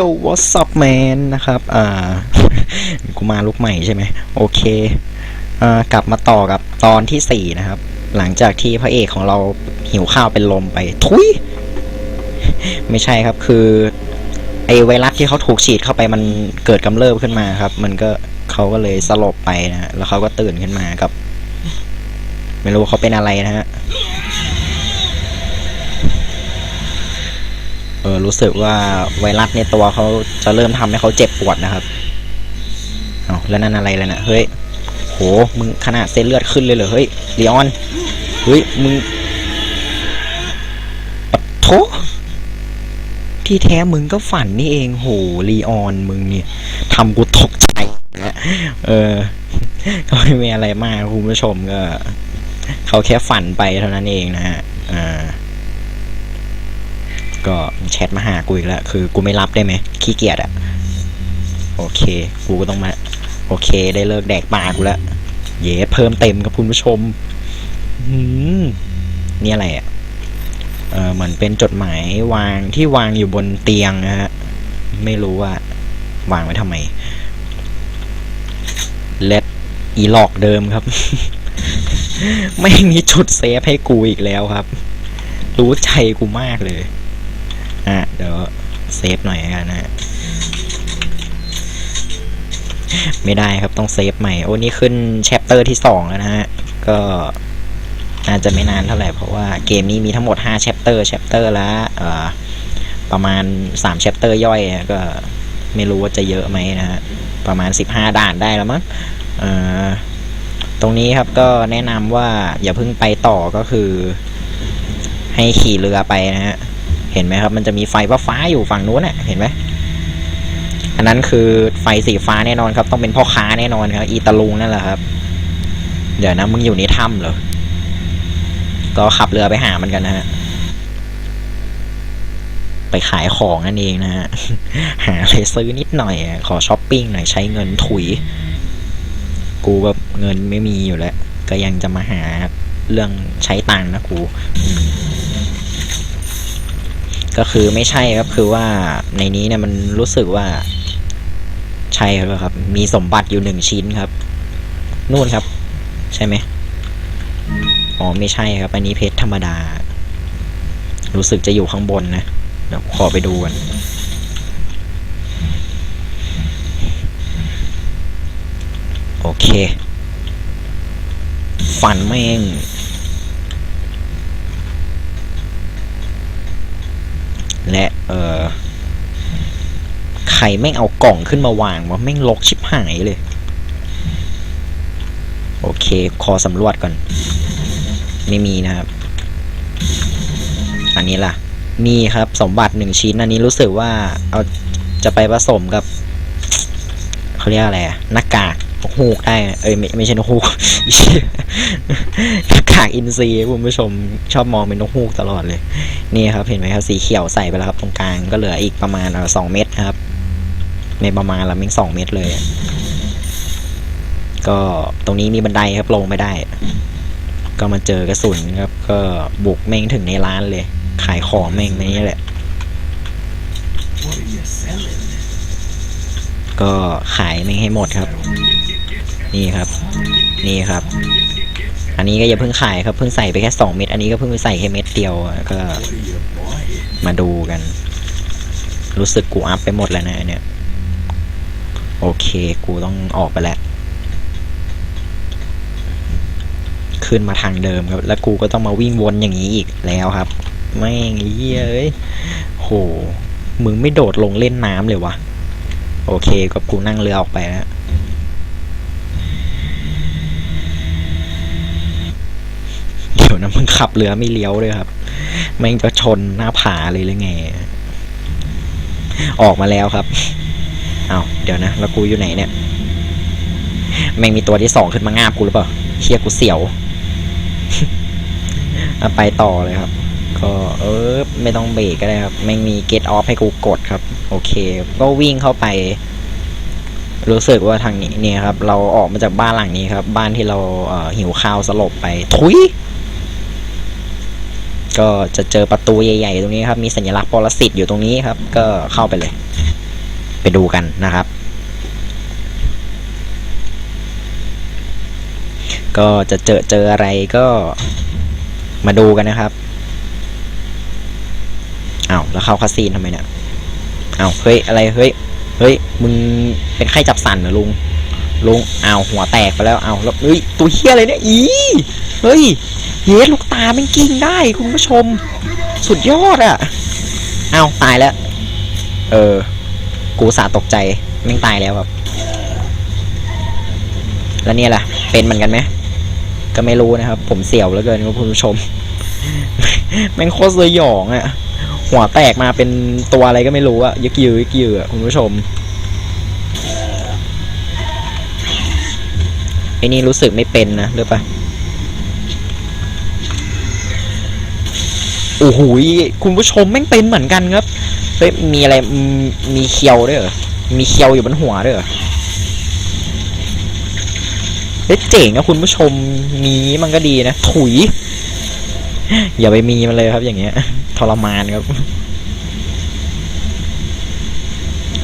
Yo what's up man นะครับ อ่า กูมาลุกใหม่ใช่ไหม โอเค อ่า กลับมาต่อกับตอนที่สี่นะครับ หลังจากที่พระเอกของเราหิวข้าวเป็นลมไป ทุย ไม่ใช่ครับ คือ ไอไวรัสที่เขาถูกฉีดเข้าไปมันเกิดกำเริบขึ้นมาครับ มันก็เขาก็เลยสลบไปนะฮะแล้วเขาก็ตื่นขึ้นมากับ ไม่รู้เขาเป็นอะไรนะฮะ เออรู้สึกว่าไวรัสในตัวเขาจะเริ่มทำให้เขาเจ็บปวดนะครับเอาแล้วนั่นอะไรแล้วนะเฮ้ยโหมึงขนาดเส้นเลือดขึ้นเลยเหรอเฮ้ยลีออนเฮ้ยมึงปะโถที่แท้มึงก็ฝันนี่เองโหลีออนมึงเนี่ยทำกูตกใจนะเออก็ไม่มีอะไรมากคุณผู้ชมก็ เขาแค่ฝันไปเท่านั้นเองนะฮะ ก็แชทมาหากูอีกแล้วคือกูไม่รับได้ไหมขี้เกียจอะโอเค กูก็ต้องมา โอเค ได้เลิกแดกปลากูแล้วเย้เพิ่มเต็มครับคุณผู้ชมอืมนี่อะไรอะเออเหมือนเป็นจดหมายวางที่วางอยู่บนเตียงนะฮะไม่รู้ว่า วางไว้ทำไมเลดอีหลอกเดิมครับ ไม่มีจุดเซฟให้กูอีกแล้วครับ รู้ใจกูมากเลย อะเดี๋ยวเซฟหน่อยกันนะฮะไม่ได้ครับต้องเซฟใหม่ โอ้นี่ขึ้นแชปเตอร์ที่สองแล้วนะฮะ ก็น่าจะไม่นานเท่าไหร่เพราะว่าเกมนี้มีทั้งหมด5แชปเตอร์แชปเตอร์ละประมาณ3แชปเตอร์ย่อยก็ไม่รู้ว่าจะเยอะไหมนะฮะ ประมาณ 15 ด่านได้แล้วมั้งตรงนี้ครับก็แนะนำว่าอย่าเพิ่งไปต่อก็คือ ให้ขี่เรือไปนะฮะ เห็นไหมครับ มันจะมีไฟฟ้าอยู่ฝั่งนู้นน่ะ เห็นไหมอันนั้นคือไฟสีฟ้าแน่นอนครับ ต้องเป็นพ่อค้าแน่นอนครับ อีตาลุงนั่นแหละครับ เดี๋ยวนะมึงอยู่ในถ้ำเหรอ ก็ขับเรือไปหามันกันนะฮะ ไปขายของนั่นเองนะฮะ หาอะไรซื้อนิดหน่อย ขอช้อปปิ้งหน่อยใช้เงินถุย กูแบบเงินไม่มีอยู่แล้ว ก็ยังจะมาหาเรื่องใช้ตังค์นะกู ก็คือไม่ใช่ครับคือว่าในนี้เนี่ยมันรู้สึกว่า ใช่ครับครับ มีสมบัติอยู่หนึ่งชิ้นครับ นู่นครับ ใช่ไหมอ๋อไม่ใช่ครับ อันนี้เพชรธรรมดา รู้สึกจะอยู่ข้างบนนะเดี๋ยวขอไปดูกันโอเค ฝันแม่ง เออใครแม่งเอากล่องขึ้นมาวางวะแม่งลกชิบหายเลย โอเคขอสำรวจก่อน ไม่มีนะครับ อันนี้ล่ะ มีครับสมบัติหนึ่งชิ้น อันนี้รู้สึกว่าเอาจะไปผสมกับเขาเรียกอะไรอะหน้ากาก นกฮูกได้นะเอ้ยไม่ไม่ใช่นกฮูกหน้ากากอินซียคุณผู้ชมชอบมองเป็นนกฮูกตลอดเลย นี่ครับเห็นไหมครับสีเขียวใส่ไปแล้วครับตรงกลางก็เหลืออีกประมาณสองเม็ดครับไม่ประมาณละแม่งสองเม็ดเลย ก็ตรงนี้มีบันไดครับลงไม่ได้ ก็มาเจอกระสุนครับ ก็บุกแม่งถึงในร้านเลย ขายของแม่งในนี้แหละก็ขายแม่งให้หมดครับ นี่ครับ นี่ครับ อันนี้ก็อย่าเพิ่งขายครับเพิ่งใส่ไปแค่สองเม็ดอันนี้ก็เพิ่งไปใส่แค่เม็ดเดียวก็มาดูกัน รู้สึกกูอัพไปหมดแล้วนะเนี่ย โอเค กูต้องออกไปแล้วขึ้นมาทางเดิมครับ แล้วกูก็ต้องมาวิ่งวนอย่างนี้อีกแล้วครับแม่งเหี้ยเอ้ยโห มึงไม่โดดลงเล่นน้ำเลยวะ โอเค ก็กูนั่งเรือออกไปแล้ว ดี๋ยวนะมึงขับเรือไม่เลี้ยวเลยครับแม่งจะชนหน้าผาเลยหรือไง ออกมาแล้วครับเอาเดี๋ยวนะแล้วกูอยู่ไหนเนี่ยแม่งมีตัวที่สองขึ้นมางาบกูหรือเปล่าเชียกูเสียวเอาไปต่อเลยครับ ก็เออไม่ต้องเบรกก็ได้ครับ แม่งมี get off ให้กูกดครับ โอเค ก็วิ่งเข้าไป รู้สึกว่าทางนี้เนี่ยครับ เราออกมาจากบ้านหลังนี้ครับ บ้านที่เราเออหิวข้าวสลบไป ทุย ก็จะเจอประตูใหญ่ๆ ตรงนี้ครับ มีสัญลักษณ์ปรสิตอยู่ตรงนี้ครับ ก็เข้าไปเลย ไปดูกันนะครับ ก็จะเจอเจออะไรก็มาดูกันนะครับอ้าวแล้วเข้าคาซีนทำไมเนี่ยอ้าวเฮ้ยอะไรเฮ้ยเฮ้ยมึงเป็นไข้จับสันเหรอลุง ลุงอ้าหัวแตกไปแล้วเอาแล้วเฮ้ยตัวเฮียอะไรเนี่ยอีเฮ้ยเยสลูกตามันกิ้งได้คุณผู้ชม สุดยอดอะเอาตายแล้ว เออ กูสาตกใจแม่งตายแล้วครับ แล้วเนี่ยล่ะ เป็นเหมือนกันไหมก็ไม่รู้นะครับ ผมเสี่ยวเหลือเกินคุณผู้ชมแม่งโคตรสยองอะหัวแตกมาเป็นตัวอะไรก็ไม่รู้อะยึกยือยึกยืออะคุณผู้ชม ไอ้นี่รู้สึกไม่เป็นนะหรือปะโอ้โหยคุณผู้ชมแม่งเป็นเหมือนกันครับเฮ้ยมีอะไรมมีเคียวด้วยเหรอมีเคียวอยู่บนหัวด้วยเหรอเฮ้ยเจ๋งนะคุณผู้ชมมีมันก็ดีนะถุย อย่าไปมีมันเลยครับอย่างเงี้ยทรมานครับ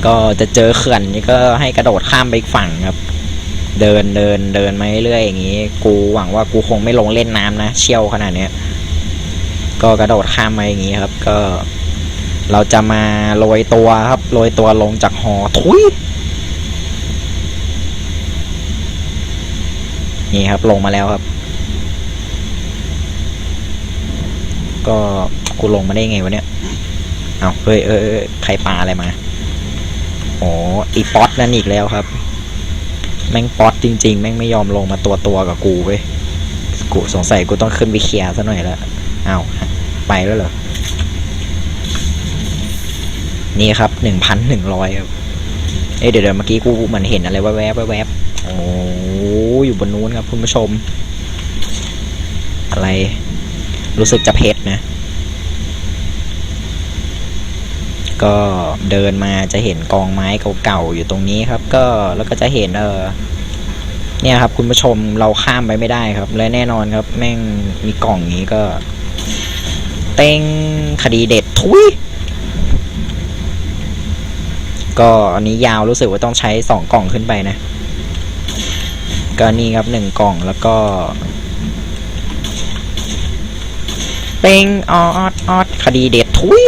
ก็จะเจอเขื่อนนี่ก็ให้กระโดดข้ามไปอีกฝั่งครับ เดินเดินเดินมาเรื่อยๆอย่างงี้ กูหวังว่ากูคงไม่ลงเล่นน้ำนะเชี่ยวขนาดเนี้ย ก็กระโดดข้ามมาอย่างงี้ครับ ก็ เราจะมาโรยตัวครับโรยตัวลงจากหอทุยนี่ครับลงมาแล้วครับ ก็กูลงมาได้ไงวะเนี่ยเอาเฮ้ยเอยเอยใครปลาอะไรมาโอ๋ออีป๊อตนั่นอีกแล้วครับ แม่งป๊อตจริง ๆ แม่งไม่ยอมลงมาตัวตัวๆกับกูเว้ยกูสงสัยกูต้องขึ้นไปเคลียร์ซะหน่อยแล้วอ้าวไปแล้วเหรอ นี่ครับหนึ่งพันหนึ่งร้อยครับ เอ้เดี๋ยวเดี๋ยวเมื่อกี้กูเหมือนเห็นอะไรแวบๆแวบๆโอ้อยู่บนนู้นครับคุณผู้ชม อะไร รู้สึกจะเพชรนะ ก็เดินมาจะเห็นกองไม้เก่าๆอยู่ตรงนี้ครับ ก็แล้วก็จะเห็นเออเนี่ยครับ คุณผู้ชมเราข้ามไปไม่ได้ครับ และแน่นอนครับ แม่งมีกล่องนี้ก็ เต้งคดีเด็ดทุยก็อันนี้ยาวรู้สึกว่าต้องใช้สองกล่องขึ้นไปนะ ก็นี่ครับหนึ่งกล่องแล้วก็เป้งออดออดคดีเด็ดทุย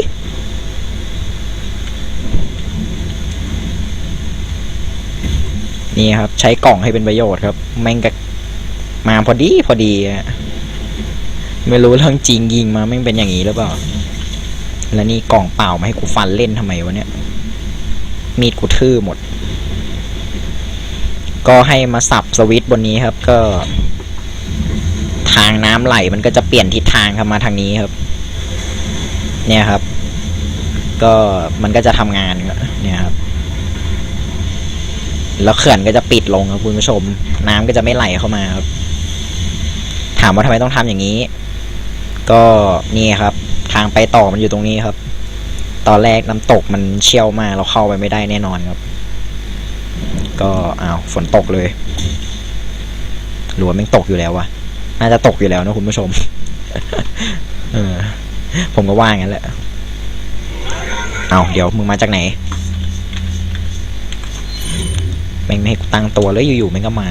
นี่ครับ ใช้กล่องให้เป็นประโยชน์ครับ แม่งก็มาพอดีพอดีไม่รู้เรื่องจริงยิงมาแม่งเป็นอย่างนี้หรือเปล่า แล้วนี่กล่องเปล่ามาให้กูฟันเล่นทำไมวะเนี่ย มีดกูทื่อหมด ก็ให้มาสับสวิตบนนี้ครับ ก็ ทางน้ำไหลมันก็จะเปลี่ยนทิศทางครับมาทางนี้ครับ เนี่ยครับ ก็มันก็จะทำงานเนี่ยครับ แล้วเขื่อนก็จะปิดลงครับคุณผู้ชม น้ำก็จะไม่ไหลเข้ามาครับ ถามว่าทำไมต้องทำอย่างนี้ ก็นี่ครับ ทางไปต่อมันอยู่ตรงนี้ครับ ตอนแรกน้ำตกมันเชี่ยวมากเราเข้าไปไม่ได้แน่นอนครับ ก็อ้าวฝนตกเลยหรือว่าม่งตกอยู่แล้ววะน่าจะตกอยู่แล้วนะคุณผู้ชม เออ ผมก็ว่างั้นแหละ เอาเดี๋ยวมึงมาจากไหน แม่งไม่ให้กูตั้งตัวแล้วอยู่ๆแม่งก็มา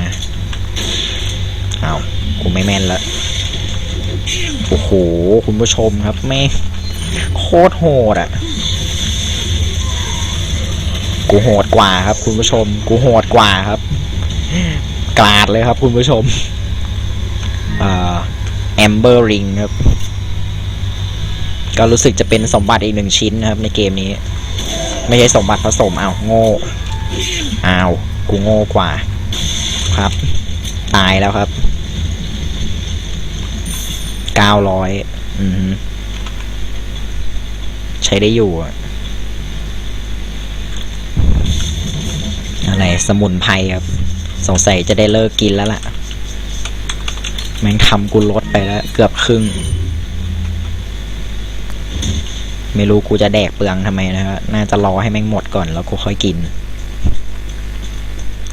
เอากูไม่แม่นละโอ้โห คุณผู้ชมครับแม่โคตรโหดอะ กูโหดกว่าครับ คุณผู้ชม กูโหดกว่าครับกราดเลยครับ คุณผู้ชมอ่าแอมเบอร์ริงครับ ก็รู้สึกจะเป็นสมบัติอีกหนึ่งชิ้นนะครับ ในเกมนี้ ไม่ใช่สมบัติผสมเอาโง่อ้าว กูโง่กว่าครับ ตายแล้วครับเก้าร้อยอืมใช้ได้อยู่อะไรสมุนไพรครับ สงสัยจะได้เลิกกินแล้วล่ะ แม่งทำกูลดไปแล้ว เกือบครึ่ง ไม่รู้กูจะแดกเปลืองทำไมนะครับน่าจะรอให้แม่งหมดก่อนแล้วกูค่อยกิน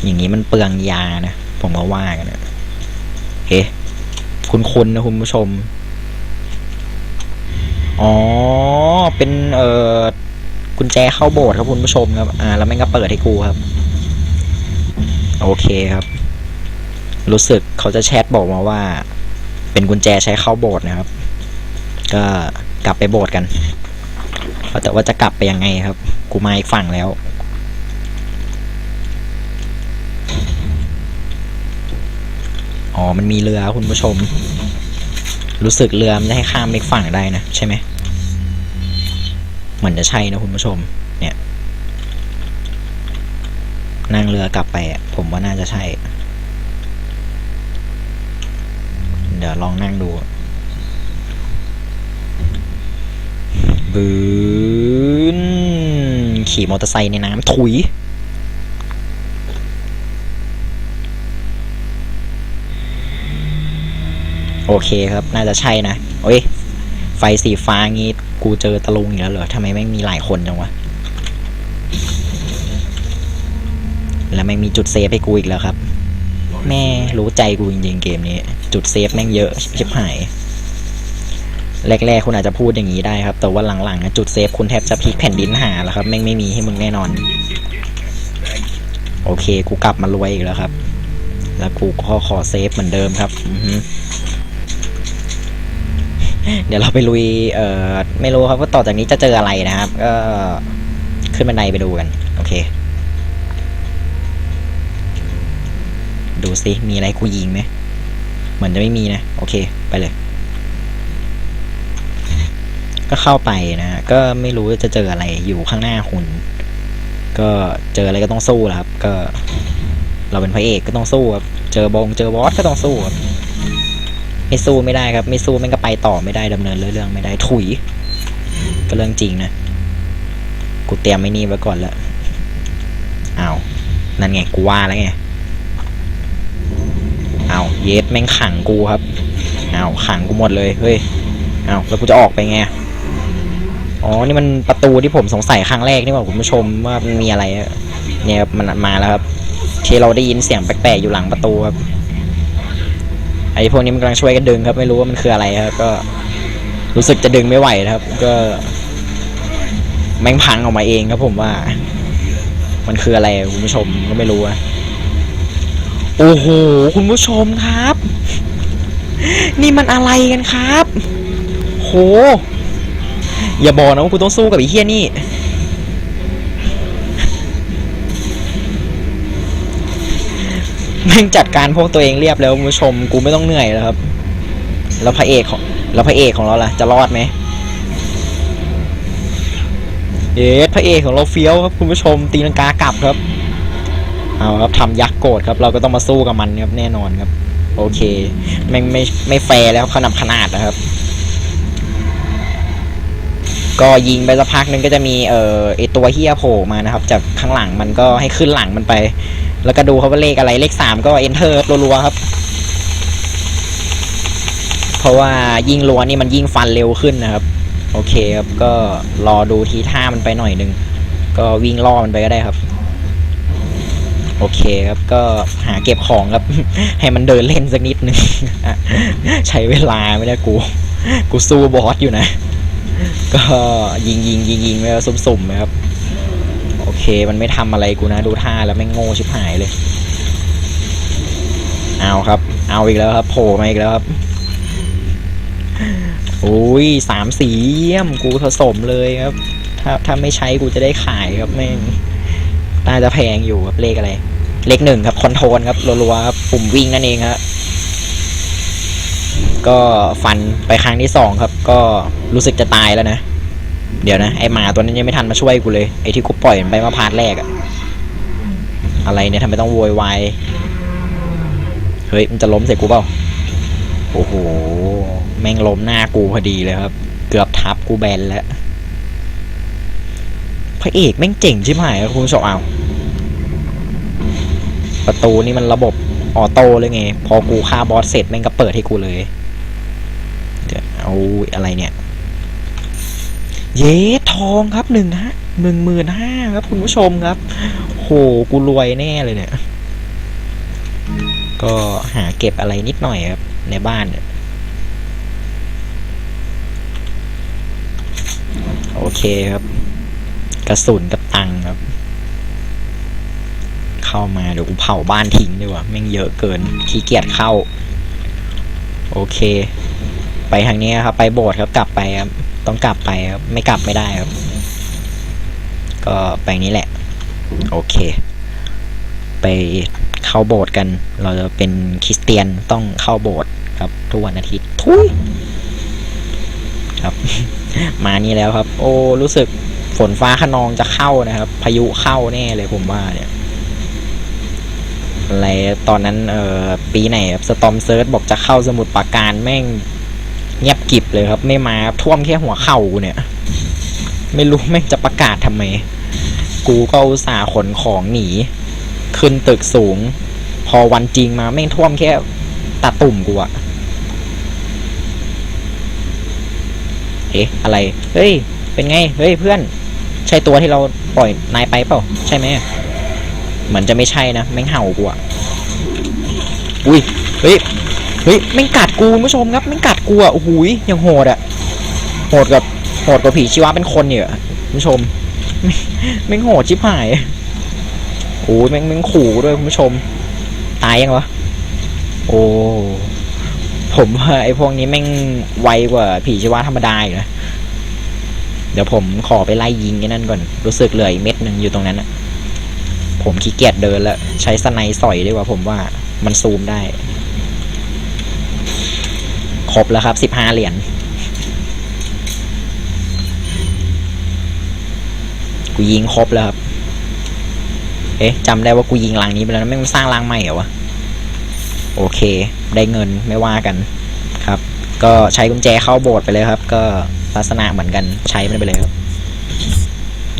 อย่างนี้มันเปลืองยานะ ผมก็ว่ากันนะเฮ้คุณๆนะคุณผู้ชม อ๋อ เป็นเอ่อกุญแจเข้าโบสถ์ครับคุณผู้ชมครับ อ่า แล้วแม่งก็เปิดให้กูครับ โอเคครับ รู้สึกเขาจะแชทบอกมาว่า เป็นกุญแจใช้เข้าโบสถ์นะครับ ก็กลับไปโบสถ์กันแต่ว่าจะกลับไปยังไงครับ กูมาอีกฝั่งแล้ว อ๋อ มันมีเรือคุณผู้ชม รู้สึกเรือมันจะให้ข้ามไปฝั่งได้นะ ใช่ไหมเหมือนจะใช่นะคุณผู้ชม เนี่ย นั่งเรือกลับไปผมว่าน่าจะใช่ เดี๋ยวลองนั่งดูบืนขี่มอเตอร์ไซค์ในน้ำถุย โอเคครับ น่าจะใช่นะ โอ้ย ไฟสีฟ้างี้ กูเจอตะลุงอีกแล้วเหรอทำไมแม่มีหลายคนจังวะ แล้วแม่มีจุดเซฟให้กูอีกแล้วครับ แม่รู้ใจกูจริงๆเกมนี้ จุดเซฟแม่งเยอะชิบหาย แรกๆ คุณอาจจะพูดอย่างนี้ได้ครับ แต่ว่าหลังๆ จุดเซฟคุณแทบจะพลิกแผ่นดินหาแล้วครับแม่งไม่มีให้มึงแน่นอน โอเค กูกลับมารวยอีกแล้วครับ แล้วกูก็ขอเซฟเหมือนเดิมครับ อือ เดี๋ยวเราไปลุย เอ่อ ไม่รู้ครับว่าต่อจากนี้จะเจออะไรนะครับ ก็ขึ้นบันไดไปดูกัน โอเค ดูสิ มีอะไรกูยิงไหมเหมือนจะไม่มีนะ โอเค ไปเลย ก็เข้าไปนะ ก็ไม่รู้จะเจออะไรอยู่ข้างหน้าคุณก็เจออะไรก็ต้องสู้ครับ ก็ เราเป็นพระเอกก็ต้องสู้ครับ เจอบงเจอบอสก็ต้องสู้ครับ ไม่สู้ไม่ได้ครับไม่สู้แม่งก็ไปต่อไม่ได้ดำเนินเรื่องไม่ได้ถุย ก็เรื่องจริงนะ กูเตรียมไม่นี่ไว้ก่อนแล้วอ้านั่นไงกูว่าแล้วไงเอาเยสแม่งขังกูครับเอาขังกูหมดเลยเฮ้ยเอาแล้วกูจะออกไปไงอ๋อนี่มันประตูที่ผมสงสัยครั้งแรกนี่หว่าคุณผู้ชมว่ามันมีอะไรเนี่ยมันมาแล้วครับที่เราได้ยินเสียงแปลกๆอยู่หลังประตูครับ ไอ้พวกนี้มันกำลังช่วยกันดึงครับ ไม่รู้ว่ามันคืออะไรครับ ก็รู้สึกจะดึงไม่ไหวนะครับ ก็ แม่งพังออกมาเองครับผมว่า มันคืออะไรคุณผู้ชมก็ไม่รู้อะโอ้โหคุณผู้ชมครับ นี่มันอะไรกันครับ โห อย่าบอกนะว่าคุณต้องสู้กับไอ้เฮี้ยนี่ แม่งจัดการพวกตัวเองเรียบแล้วคุณผู้ชมกูไม่ต้องเหนื่อยแล้วครับ แล้วพระเอกของแล้วพระเอกของเราล่ะ จะรอดไหมเอ๊พระเอกของเราเฟี้ยวครับคุณผู้ชมตีลังกากลับครับเอาครับทำยักษ์โกรธครับ เราก็ต้องมาสู้กับมันครับแน่นอนครับ โอเคไม่ไม่ไม่แฟร์แล้วขนาดขนาดนะครับ ก็ยิงไปสักพักหนึงก็จะมีเอ่อไอตัวเฮียโผล่มานะครับ จากข้างหลังมันก็ให้ขึ้นหลังมันไป แล้วก็ดูเขาว่าเลขอะไรเลขสามก็ enter รัวๆครับ เพราะว่ายิงรัวนี่มันยิงฟันเร็วขึ้นนะครับ โอเคครับก็รอดูทีท่ามันไปหน่อยนึงก็วิ่งล่อมันไปก็ได้ครับ โอเคครับก็หาเก็บของครับ ให้มันเดินเล่นสักนิดนึงใช้เวลาไม่ได้กู กูสู้บอสอยู่นะ ก็ยิงยิงยิงยิงไปแล้วสุ่มๆนะครับ โอเคมันไม่ทำอะไรกูนะ ดูท่าแล้วไม่งโง่ชิบหายเลย เอาครับ เอาอีกแล้วครับโผล่มาอีกแล้วครับโอ้ยสามสีเยี่ยมกูผสมเลยครับ ถ้าถ้าไม่ใช้กูจะได้ขายครับแม่งน่าจะแพงอยู่ครับเลขอะไร เลขหนึ่งครับคอนโทรลครับรัวๆครับปุ่มวิ่งนั่นเองครับ ก็ฟันไปครั้งที่สองครับ ก็รู้สึกจะตายแล้วนะ เดี๋ยวนะ ไอหมาตัวนั้นยังไม่ทันมาช่วยกูเลย ไอที่กูปล่อยมันไปมาพาร์ทแรกอะอะไรเนี่ยทำไมต้องโวยวาย เฮ้ย มันจะล้มใส่กูเปล่า โอ้โห แม่งล้มหน้ากูพอดีเลยครับ เกือบทับกูแบนแล้ว พระเอกแม่งเจ๋งชิบหายครับคุณผู้ชมเอา ประตูนี่มันระบบออโต้เลยไง พอกูฆ่าบอสเสร็จแม่งก็เปิดให้กูเลย เอาอะไรเนี่ย เย้ทองครับหนึ่งฮะหนึ่งหมื่นห้าครับคุณผู้ชมครับ โหกูรวยแน่เลยเนี่ย ก็หาเก็บอะไรนิดหน่อยครับ ในบ้านเนี่ยโอเคครับ กระสุนกับตังค์ครับ เข้ามาเดี๋ยวกูเผาบ้านทิ้งดีกว่าแม่งเยอะเกินขี้เกียจเข้า โอเค ไปทางนี้ครับ ไปโบสถ์ครับกลับไปครับต้องกลับไปครับไม่กลับไม่ได้ครับ ก็ไปนี้แหละ โอเค ไปเข้าโบสถ์กัน เราจะเป็นคริสเตียนต้องเข้าโบสถ์ครับ ทุกวันอาทิตย์ทุยครับ มานี่แล้วครับ โอ้รู้สึกฝนฟ้าขนองจะเข้านะครับ พายุเข้าแน่เลยผมว่าเนี่ยอะไรตอนนั้นเออปีไหนสตอมเซิร์ชบอกจะเข้าสมุทรปราการแม่ง เงียบกิบเลยครับ ไม่มาท่วมแค่หัวเข่าเนี่ย ไม่รู้แม่งจะประกาศทำไม กูก็อุตส่าห์ขนของหนี ขึ้นตึกสูง พอวันจริงมาแม่งท่วมแค่ตาตุ่มกูอะเอ๊ะอะไร เฮ้ย เป็นไง เฮ้ยเพื่อน ใช่ตัวที่เราปล่อยนายไปเปล่า ใช่ไหม เหมือนจะไม่ใช่นะ แม่งเห่ากูอะอุ้ย เฮ้ย เฮ้ยแม่งกัดกูคุณผู้ชมครับแม่งกัดกูอะโอ้โหยยังโหดอะโหดกับโหดกว่าผีชีวะเป็นคนเนี่ยคุณผู้ชมแม่งโหดชิบหายโอ้ยแม่งแม่งขู่ด้วยคุณผู้ชม ตายยังวะโอ้ผมว่าไอ้พวกนี้แม่งไวกว่าผีชีวะธรรมดาอยู่นะเดี๋ยวผมขอไปไล่ยิงไอ้นั่นก่อน รู้สึกเหลืออีกเม็ดหนึ่งอยู่ตรงนั้นอะผมขี้เกียจเดินแล้ว ใช้สไนด์สอยดีกว่าผมว่ามันซูมได้ ครบแล้วครับสิบห้าเหรียญกูยิงครบแล้วครับ เอ๊ะจำได้ว่ากูยิงรังนี้ไปแล้วนะไม่งสร้างรังใหม่เหรอวะ โอเค ได้เงินไม่ว่ากันครับ ก็ใช้กุญแจเข้าโบสถ์ไปเลยครับ ก็ลักษณะเหมือนกันใช้มันไปเลยครับ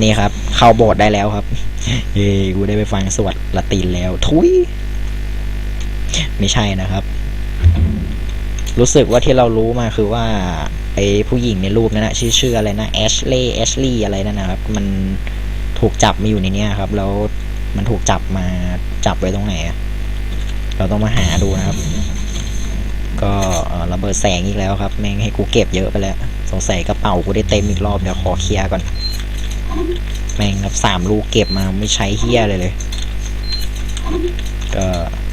นี่ครับ เข้าโบสถ์ได้แล้วครับ เย้กูได้ไปฟังสวดละตินแล้ว ทุย ไม่ใช่นะครับ รู้สึกว่าที่เรารู้มาคือว่าไอ้ผู้หญิงในรูปนั้นนะชื่อชื่ออะไรนะแอชเล่แอชลี่อะไรนั่นนะครับ มันถูกจับมาอยู่ในเนี้ยครับ แล้วมันถูกจับมาจับไว้ตรงไหนเราต้องมาหาดูนะครับ ก็ระเบิดแสงอีกแล้วครับ แม่งให้กูเก็บเยอะไปแล้ว สงสัยกระเป๋ากูได้เต็มอีกรอบเดี๋ยวขอเคลียร์ก่อน แม่งครับสามลูกเก็บมาไม่ใช้เฮียเลยเลย ก็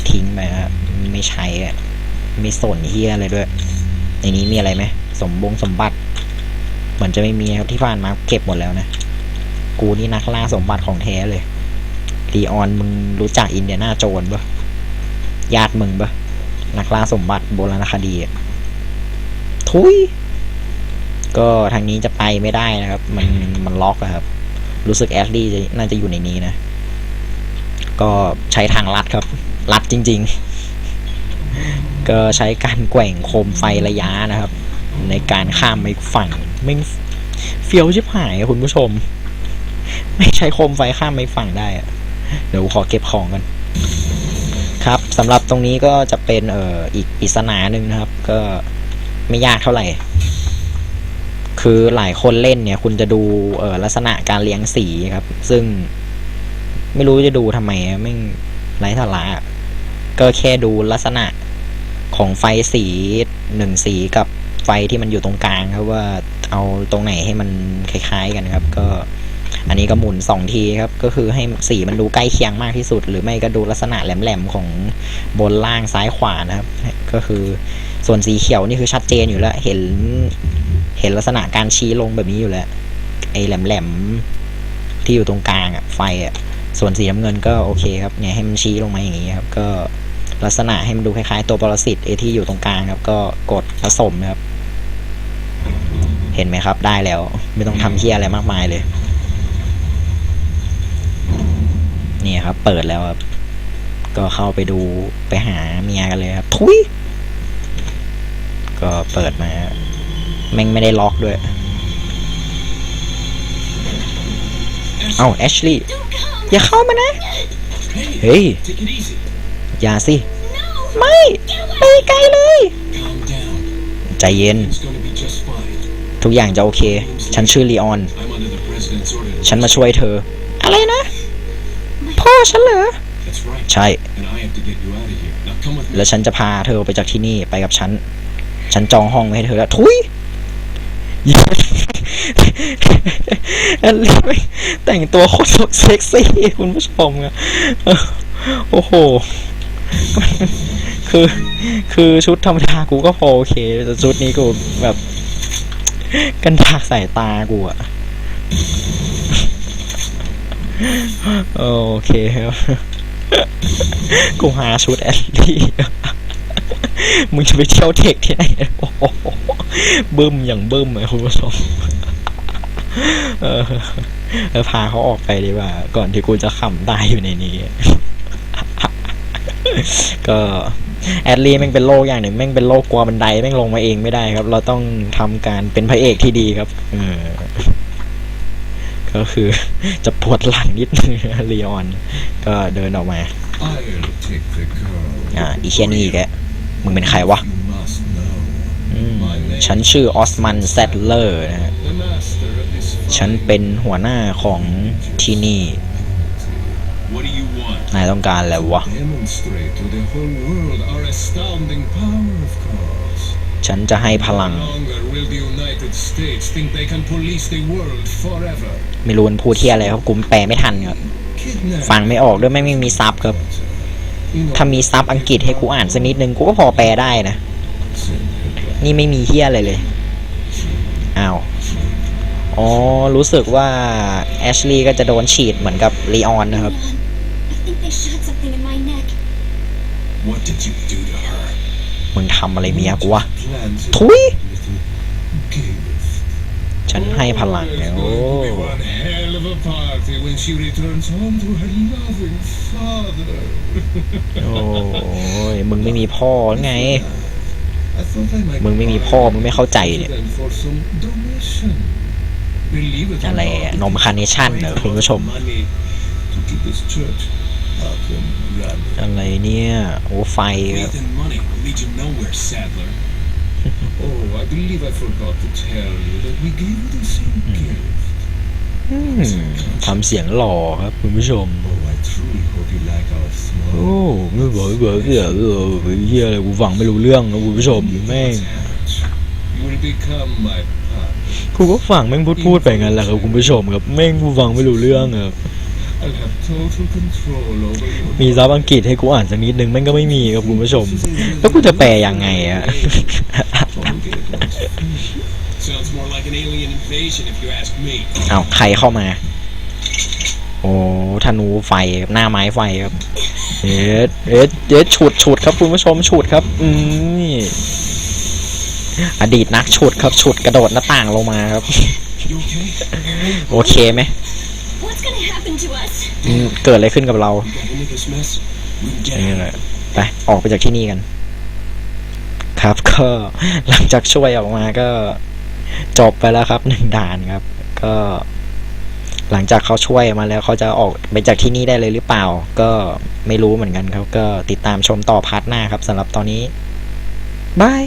ทิ้งไปครับไม่ใช้อะ ม่สนเฮียเลยด้วย ในนี้มีอะไรไหมสมบงสมบัติ เหมือนจะไม่มีครับที่ผ่านมาเก็บหมดแล้วนะ กูนี่นักล่าสมบัติของแท้เลยลีออนมึงรู้จักอินเดียนาโจนปะญาติมึงปะนักล่าสมบัติโบราณคดีทุยก็ทางนี้จะไปไม่ได้นะครับ มันมันล็อกอะครับ รู้สึกแอดดี้น่าจะอยู่ในนี้นะ ก็ใช้ทางลัดครับ ลัดจริง ๆ ก็ใช้การแกว่งโคมไฟระยะนะครับ ในการข้ามไปฝั่งไม่เฟี้ยวชิบหายคุณผู้ชม ไม่ใช้โคมไฟข้ามไปฝั่งได้เดี๋ยวขอเก็บของกันครับสำหรับตรงนี้ก็จะเป็นเอ่ออีกปริศนาหนึ่งนะครับ ก็ไม่ยากเท่าไหร่ คือหลายคนเล่นเนี่ย คุณจะดูเอ่อลักษณะการเลี้ยงสีครับ ซึ่งไม่รู้จะดูทำไมไม่ไร้สาระก็แค่ดูลักษณะ ของไฟสีหนึ่งสีกับไฟที่มันอยู่ตรงกลางครับว่าเอาตรงไหนให้มันคล้าย ๆกันครับ ก็อันนี้ก็หมุนสองทีครับ ก็คือให้สีมันดูใกล้เคียงมากที่สุด หรือไม่ก็ดูลักษณะแหลมๆของบนล่างซ้ายขวานะครับ ก็คือส่วนสีเขียวนี่คือชัดเจนอยู่แล้ว เห็นเห็นลักษณะการชี้ลงแบบนี้อยู่แล้ว ไอ้แหลมๆที่อยู่ตรงกลางอะไฟอะส่วนสีน้ำเงินก็โอเคครับเนี่ยให้มันชี้ลงมาอย่างนี้ครับ ก็ ลักษณะให้มันดูคล้ายๆ ตัวปรสิตไอ้ที่อยู่ตรงกลางครับ ก็กดผสมครับ เห็นไหมครับ ได้แล้ว ไม่ต้องทำเที่ยอะไรมากมายเลย นี่ครับ เปิดแล้วครับ ก็เข้าไปดูไปหาเมียกันเลยครับ ทุยก็เปิดมาแม่งไม่ได้ล็อกด้วย เอาแอชลีย์อย่าเข้ามานะ เฮ้ย ย่าสิ ไม่ไปไกลเลย Calm down. ใจเย็น It's gonna be just fine. ทุกอย่างจะโอเค ฉันชื่อลีออน I'm under the president's order. to ฉันมา listen. ช่วยเธอ อะไรนะ พ่อฉันเหรอ That's right. ใช่ And I have to get you out of here. Now come with me. แล้วฉันจะพาเธอไปจากที่นี่ไปกับฉัน ฉันจองห้องไว้ให้เธอแล้ว ทุยแอดลี่แม่งแต่งตัวโคตรเซ็กซี่คุณผู้ชมอะเออโอ้โห คือคือชุดธรรมดากูก็พอโอเคแต่ชุดนี้กูแบบกันทากสายตากูอะโอเคครับ กูหาชุดแอดลี่มึงจะไปเที่ยวเทคที่ไหนโอ้โหบึ้มอย่างบึ้มเลยคุณผู้ชมเออเออพาเขาออกไปดีกว่า ก่อนที่กูจะขำตายอยู่ในนี้ ก็แอดลีแม่งเป็นโรคอย่างหนึ่งแม่งเป็นโรคกลัวบันไดแม่งลงมาเองไม่ได้ครับ เราต้องทำการเป็นพระเอกที่ดีครับเออก็คือจะปวดหลังนิดนึงลีออน ก็เดินออกมาอ่าอีเชนี่แกมึงเป็นใครวะฉันชื่อออสมันแซดเลอร์นะฉันเป็นหัวหน้าของที่นี่ นายต้องการอะไรวะ Demonstrate to the whole world our astounding power, of course. ฉันจะให้พลัง No longer will the United States think they can police the world forever. ไม่รู้มันพูดที่อะไรครับกูแปลไม่ทันครับ Kidnap. ฟังไม่ออกด้วยไม่ไม่มีซับครับ You know, ถ้ามีซับอังกฤษให้กูอ่านสักนิดนึงกูก็พอแปลได้นะ นี่ไม่มีเฮียอะไรเลย อ้าว อ๋อ รู้สึกว่าแอชลีย์ก็จะโดนฉีดเหมือนกับลีออนนะครับ มึงทำอะไรเมียกูวะ Plan to ทุย little gift. ฉันให้พลัง Oh, แล้ว it's going to be one hell of a party when she returns home to her loving father. โอ้ย มึงไม่มีพ่อหรือไง I thought I might มึงไม่มีพ่อ มึงไม่เข้าใจเนี่ย them for some donation. Believe it or อะไร not, อะนมคาร์เนชั่นเหรอคุณผู้ชม money to keep this church up and running. อะไรเนี่ย โอ้ไฟครับ and money will lead you nowhere, Sadler. oh, I believe I forgot to tell you that we gave you the same gift. อืมทำเสียงหล่อครับคุณผู้ชม Oh, I truly hope you like our โอ้ small ไม่บอกไม่บอกเหี้ยเออเฮียอะไรกูฟังไม่รู้เรื่องนะคุณผู้ชมแม่ง You will become my partner. กูก็ฟังแม่งพูดพูดไปงั้นแหละครับคุณผู้ชมครับแม่งกูฟังไม่รู้เรื่องครับ มีซับอังกฤษให้กูอ่านสักนิดนึงแม่งก็ไม่มีครับคุณผู้ชม แล้วกูจะแปลยังไงอะ เอาใครเข้ามา โอ้ธนูไฟกับหน้าไม้ไฟครับเอ็ดเอ็ดเอ็ดฉุดฉุดครับคุณผู้ชมฉุดครับ อืมนี่อดีตนักฉุดครับฉุดกระโดดหน้าต่างลงมาครับ โอเคไหม What's gonna happen to us? อืมเกิดอะไรขึ้นกับเรานี่แหละไปออกไปจากที่นี่กัน ครับ ก็หลังจากช่วยออกมาก็จบไปแล้วครับหนึ่งด่านครับ ก็ หลังจากเขาช่วยมาแล้วเขาจะออกไปจากที่นี่ได้เลยหรือเปล่า ก็ไม่รู้เหมือนกันครับ ก็ติดตามชมต่อพาร์ทหน้าครับสำหรับตอนนี้บาย